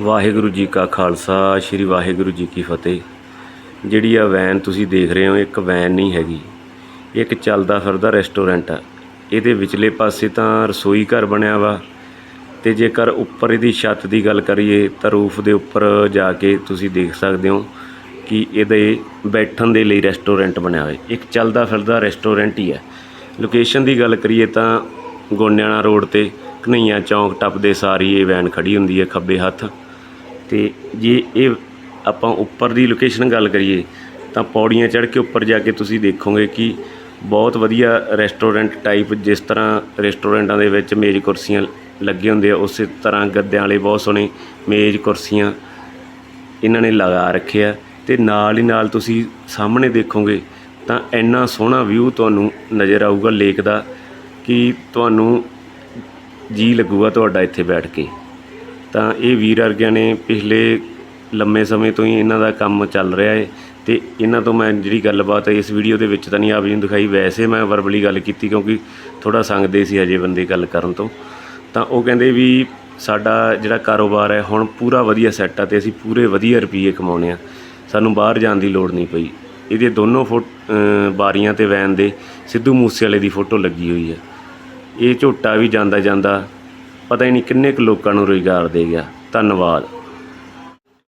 ਵਾਹਿਗੁਰੂ ਜੀ ਕਾ ਖਾਲਸਾ, ਸ੍ਰੀ ਵਾਹਿਗੁਰੂ ਜੀ ਕੀ ਫਤਿਹ। ਜਿਹੜੀ ਆ ਵੈਨ ਤੁਸੀਂ ਦੇਖ ਰਹੇ ਹੋ, ਇੱਕ ਵੈਨ ਨਹੀਂ ਹੈਗੀ। ਇਹ ਇੱਕ ਚੱਲਦਾ ਫਿਰਦਾ ਰੈਸਟੋਰੈਂਟ ਆ। ਇਹਦੇ ਵਿਚਲੇ ਪਾਸੇ ਤਾਂ ਰਸੋਈ ਘਰ ਬਣਿਆ ਵਾ। ਤੇ ਜੇਕਰ ਉੱਪਰ ਇਹਦੀ ਛੱਤ ਦੀ ਗੱਲ ਕਰੀਏ, ਤਾਂ ਰੂਫ ਦੇ ਉੱਪਰ ਜਾ ਕੇ ਤੁਸੀਂ ਦੇਖ ਸਕਦੇ ਹੋ ਕਿ ਇਹਦੇ ਬੈਠਣ ਦੇ ਲਈ ਰੈਸਟੋਰੈਂਟ ਬਣਿਆ ਹੋਇਆ। ਇੱਕ ਚੱਲਦਾ ਫਿਰਦਾ ਰੈਸਟੋਰੈਂਟ ਹੀ ਹੈ ਲੋਕੇਸ਼ਨ ਦੀ ਗੱਲ ਕਰੀਏ ਤਾਂ ਗੋਨਿਆਣਾ ਰੋਡ ਤੇ ਕਨਈਆ ਚੌਂਕ ਟੱਪਦੇ ਸਾਰੀ ਇਹ ਵੈਨ ਖੜੀ ਹੁੰਦੀ ਹੈ ਖੱਬੇ ਹੱਥ। ਤੇ ਜੇ ਇਹ ਆਪਾਂ ਉੱਪਰ ਦੀ ਲੋਕੇਸ਼ਨ ਗੱਲ ਕਰੀਏ, ਤਾਂ ਪੌੜੀਆਂ ਚੜ੍ਹ ਕੇ ਉੱਪਰ ਜਾ ਕੇ ਤੁਸੀਂ ਦੇਖੋਗੇ ਕਿ ਬਹੁਤ ਵਧੀਆ ਰੈਸਟੋਰੈਂਟ ਟਾਈਪ ਜਿਸ ਤਰ੍ਹਾਂ ਰੈਸਟੋਰੈਂਟਾਂ ਦੇ ਵਿੱਚ ਮੇਜ਼ ਕੁਰਸੀਆਂ ਲੱਗੇ ਹੁੰਦੇ ਆ, ਉਸੇ ਤਰ੍ਹਾਂ ਗੱਦਿਆਂ ਵਾਲੇ ਬਹੁਤ ਸੋਹਣੇ ਮੇਜ਼ ਕੁਰਸੀਆਂ ਇਹਨਾਂ ਨੇ ਲਗਾ ਰੱਖੇ ਆ ਤੇ ਨਾਲ ਹੀ ਨਾਲ ਤੁਸੀਂ ਸਾਹਮਣੇ ਦੇਖੋਗੇ ਤਾਂ ਇੰਨਾ ਸੋਹਣਾ ਵਿਊ ਤੁਹਾਨੂੰ ਨਜ਼ਰ ਆਊਗਾ ਲੇਕ ਦਾ ਕਿ ਤੁਹਾਨੂੰ ਜੀ ਲੱਗੂਗਾ ਤੁਹਾਡਾ ਇੱਥੇ ਬੈਠ ਕੇ। ਤਾਂ ਇਹ ਵੀਰ ਵਰਗਿਆਂ ਨੇ ਪਿਛਲੇ ਲੰਮੇ ਸਮੇਂ ਤੋਂ ਹੀ ਇਹਨਾਂ ਦਾ ਕੰਮ ਚੱਲ ਰਿਹਾ ਹੈ ਤੇ ਇਹਨਾਂ ਤੋਂ ਮੈਂ ਜਿਹੜੀ ਗੱਲਬਾਤ ਇਸ ਵੀਡੀਓ ਦੇ ਵਿੱਚ ਤਾਂ ਨਹੀਂ ਆਪ ਜੀ ਨੂੰ ਦਿਖਾਈ। ਵੈਸੇ ਮੈਂ ਵਰਬਲੀ ਗੱਲ ਕੀਤੀ ਕਿਉਂਕਿ ਥੋੜਾ ਸੰਗਦੇ ਸੀ ਅਜੇ ਬੰਦੇ ਗੱਲ ਕਰਨ ਤੋਂ। ਤਾਂ ਉਹ ਕਹਿੰਦੇ ਵੀ ਸਾਡਾ ਜਿਹੜਾ ਕਾਰੋਬਾਰ ਹੈ, ਹੁਣ ਪੂਰਾ ਵਧੀਆ ਸੈੱਟ ਆ ਤੇ ਅਸੀਂ ਪੂਰੇ ਵਧੀਆ ਰੁਪਏ ਕਮਾਉਣੇ ਆ। ਸਾਨੂੰ ਬਾਹਰ ਜਾਣ ਦੀ ਲੋੜ ਨਹੀਂ ਪਈ। ਇਹਦੇ ਦੋਨੋਂ ਫੋ ਬਾਰੀਆਂ ਤੇ ਵੈਨ ਦੇ ਸਿੱਧੂ ਮੂਸੇਵਾਲੇ ਦੀ ਫੋਟੋ ਲੱਗੀ ਹੋਈ ਹੈ। ਇਹ ਝੋਟਾ ਵੀ ਜਾਂਦਾ ਜਾਂਦਾ ਪਤਾ ਹੀ ਨਹੀਂ ਕਿੰਨੇ ਕੁ ਲੋਕਾਂ ਨੂੰ ਰੁਜ਼ਗਾਰ ਦੇ ਗਿਆ। ਧੰਨਵਾਦ।